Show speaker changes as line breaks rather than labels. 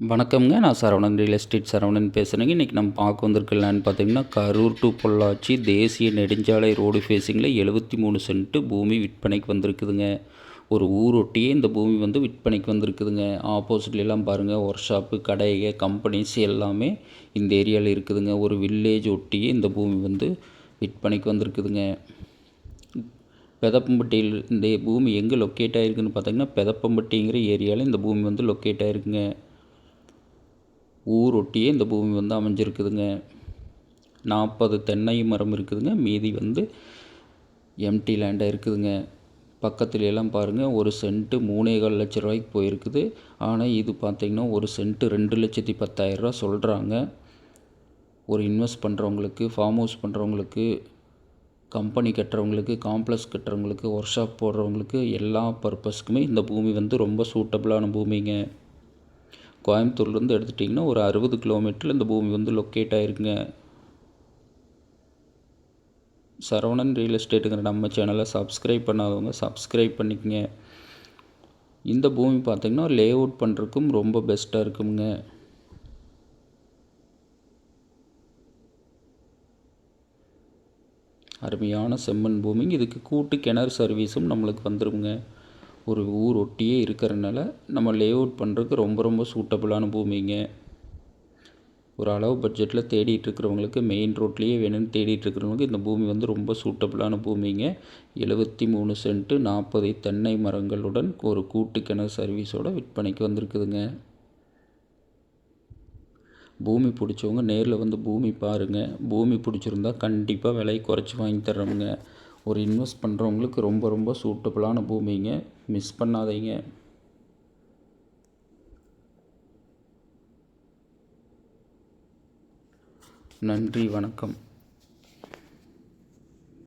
வணக்கம்ங்க. நான் Saravanan real estate Saravanan பேசுகிறேங்க இன்றைக்கி நம்ம பார்க்க வந்திருக்க லேண்ட் பார்த்தீங்கன்னா கரூர் டு பொள்ளாச்சி தேசிய நெடுஞ்சாலை ரோடு ஃபேஸிங்கில் எழுபத்தி மூணு சென்ட்டு பூமி விற்பனைக்கு வந்திருக்குதுங்க. ஒரு ஊரொட்டியே இந்த பூமி வந்து விற்பனைக்கு வந்திருக்குதுங்க. ஆப்போசிட்லாம் பாருங்கள் ஒர்க் ஷாப்பு கடைகள் கம்பெனிஸ் எல்லாமே இந்த ஏரியாவில் இருக்குதுங்க. ஒரு வில்லேஜ் ஒட்டியே இந்த பூமி வந்து விற்பனைக்கு வந்திருக்குதுங்க. பெதப்பம்பட்டியில் இந்த பூமி எங்கே லொக்கேட் ஆகிருக்குன்னு பார்த்தீங்கன்னா பெதப்பம்பட்டிங்கிற ஏரியாவில் இந்த பூமி வந்து லொக்கேட் ஆகிருக்குங்க ஊர் ஒட்டியே இந்த பூமி வந்து அமைஞ்சிருக்குதுங்க. நாற்பது தென்னை மரம் இருக்குதுங்க. மீதி வந்து எம்டி லேண்டாக இருக்குதுங்க. பக்கத்துல எல்லாம் பாருங்கள் ஒரு சென்ட்டு மூணே கால் லட்ச ரூபாய்க்கு போயிருக்குது. ஆனால் இது பார்த்திங்கன்னா ஒரு சென்ட்டு ரெண்டு லட்சத்தி பத்தாயிரரூவா சொல்கிறாங்க ஒரு இன்வெஸ்ட் பண்ணுறவங்களுக்கு ஃபார்ம் ஹவுஸ் பண்ணுறவங்களுக்கு கம்பெனி கட்டுறவங்களுக்கு காம்ப்ளெக்ஸ் கட்டுறவங்களுக்கு ஒர்க் ஷாப் போடுறவங்களுக்கு எல்லா பர்பஸ்க்குமே இந்த பூமி வந்து ரொம்ப சூட்டபுளான பூமிங்க. கோயம்புத்தூர்லேருந்து எடுத்துட்டிங்கன்னா ஒரு அறுபது கிலோமீட்டரில் இந்த பூமி வந்து லொக்கேட் ஆகிருக்குங்க சரவணன் ரியல் எஸ்டேட்டுங்கிற நம்ம சேனலை சப்ஸ்கிரைப் பண்ணாதவங்க சப்ஸ்கிரைப் பண்ணிக்கங்க. இந்த பூமி பார்த்திங்கன்னா லே அவுட் பண்ணுறதுக்கும் ரொம்ப பெஸ்ட்டாக இருக்குங்க. அருமையான செம்மண் பூமி. இதுக்கு கூட்டு கிணறு சர்வீஸும் நம்மளுக்கு வந்துடுங்க ஒரு ஊர் ஒட்டியே இருக்கிறனால நம்ம லே அவுட் பண்ணுறதுக்கு ரொம்ப ரொம்ப சூட்டபுளான பூமிங்க. ஒரு அளவு பட்ஜெட்டில் தேடிட்டு இருக்கிறவங்களுக்கு மெயின் ரோட்லேயே வேணும்னு தேடிட்டு இருக்கிறவங்களுக்கு இந்த பூமி வந்து ரொம்ப சூட்டபுளான பூமிங்க. எழுபத்தி மூணு சென்ட்டு நாற்பது தென்னை மரங்களுடன் ஒரு கூட்டு கிணறு சர்வீஸோட விற்பனைக்கு வந்திருக்குதுங்க. பூமி பிடிச்சவங்க நேரில் வந்து பூமி பாருங்கள் பூமி பிடிச்சிருந்தா கண்டிப்பாக விலையை குறைச்சி வாங்கி தர்றோமுங்க. ஒரு இன்வெஸ்ட் பண்ணுறவங்களுக்கு ரொம்ப ரொம்ப சூட்டபுளான பூமிங்க. மிஸ் பண்ணாதீங்க. நன்றி வணக்கம்.